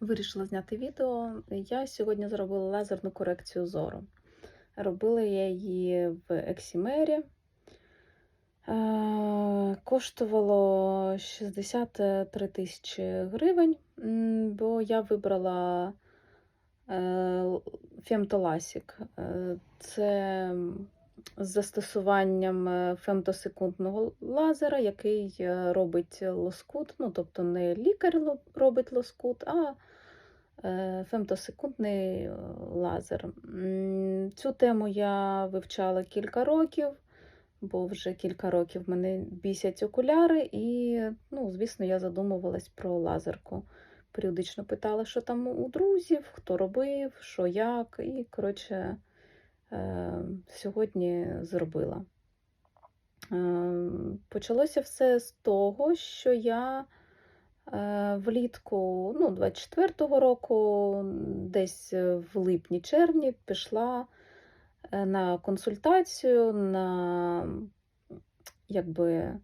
Вирішила зняти відео. Я сьогодні зробила лазерну корекцію зору. Робила я її в Ексімері. Е, Коштувало 63 тисячі гривень, бо я вибрала фемтоласік. Е, Це з застосуванням е, фемтосекундного лазера, який е, робить лоскут. Ну, тобто не лікар робить лоскут, а е, фемтосекундний лазер. Цю тему я вивчала кілька років, бо вже кілька років мене бісять окуляри, і, ну, звісно, я задумувалась про лазерку. Періодично питала, що там у друзів, хто робив, що як. І, коротше, сьогодні зробила. Е, Почалося все з того, що я е, влітку ну, 24-го року, десь в липні-червні, пішла е, на консультацію, на якби.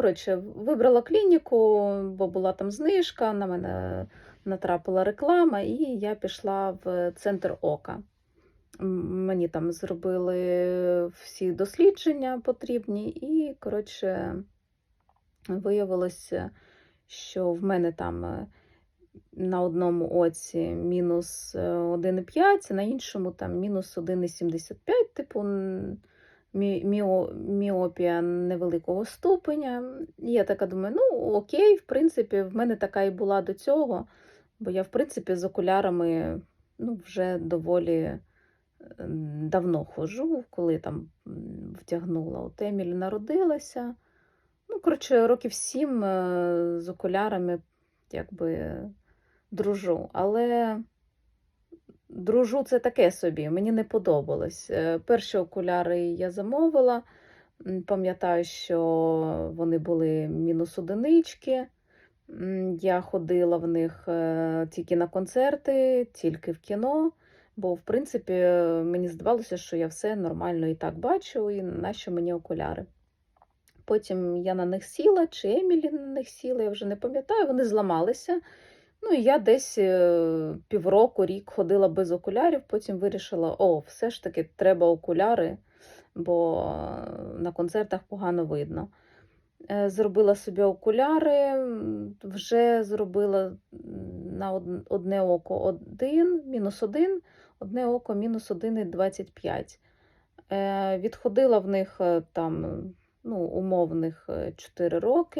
Е, коротше, вибрала клініку, бо була там знижка, на мене натрапила реклама, і я пішла в центр ока. Мені там зробили всі дослідження потрібні, і, коротше, виявилося, що в мене там е, на одному оці мінус е, 1,5, на іншому там мінус 1,75, типу міопія невеликого ступеня. І я така думаю, ну окей, в принципі, в мене така і була до цього, бо я, в принципі, з окулярами ну, вже доволі е, давно ходжу, коли там втягнула. От Емілі народилася. Ну, коротше, років сім е, з окулярами якби дружу. Але дружу це таке собі, мені не подобалось. Е, Перші окуляри я замовила. Пам'ятаю, що вони були мінус одинички. Я ходила в них е, тільки на концерти, тільки в кіно. Бо, в принципі, мені здавалося, що я все нормально і так бачу, і нащо мені окуляри. Потім я на них сіла, чи Емілі на них сіла, я вже не пам'ятаю, вони зламалися. Ну і я десь е, півроку, рік ходила без окулярів, потім вирішила, о, все ж таки треба окуляри, бо е, на концертах погано видно. Е, Зробила собі окуляри, вже зробила на одне око один, мінус один, одне око мінус 1,25. Е, Відходила в них там ну, умовних 4 роки.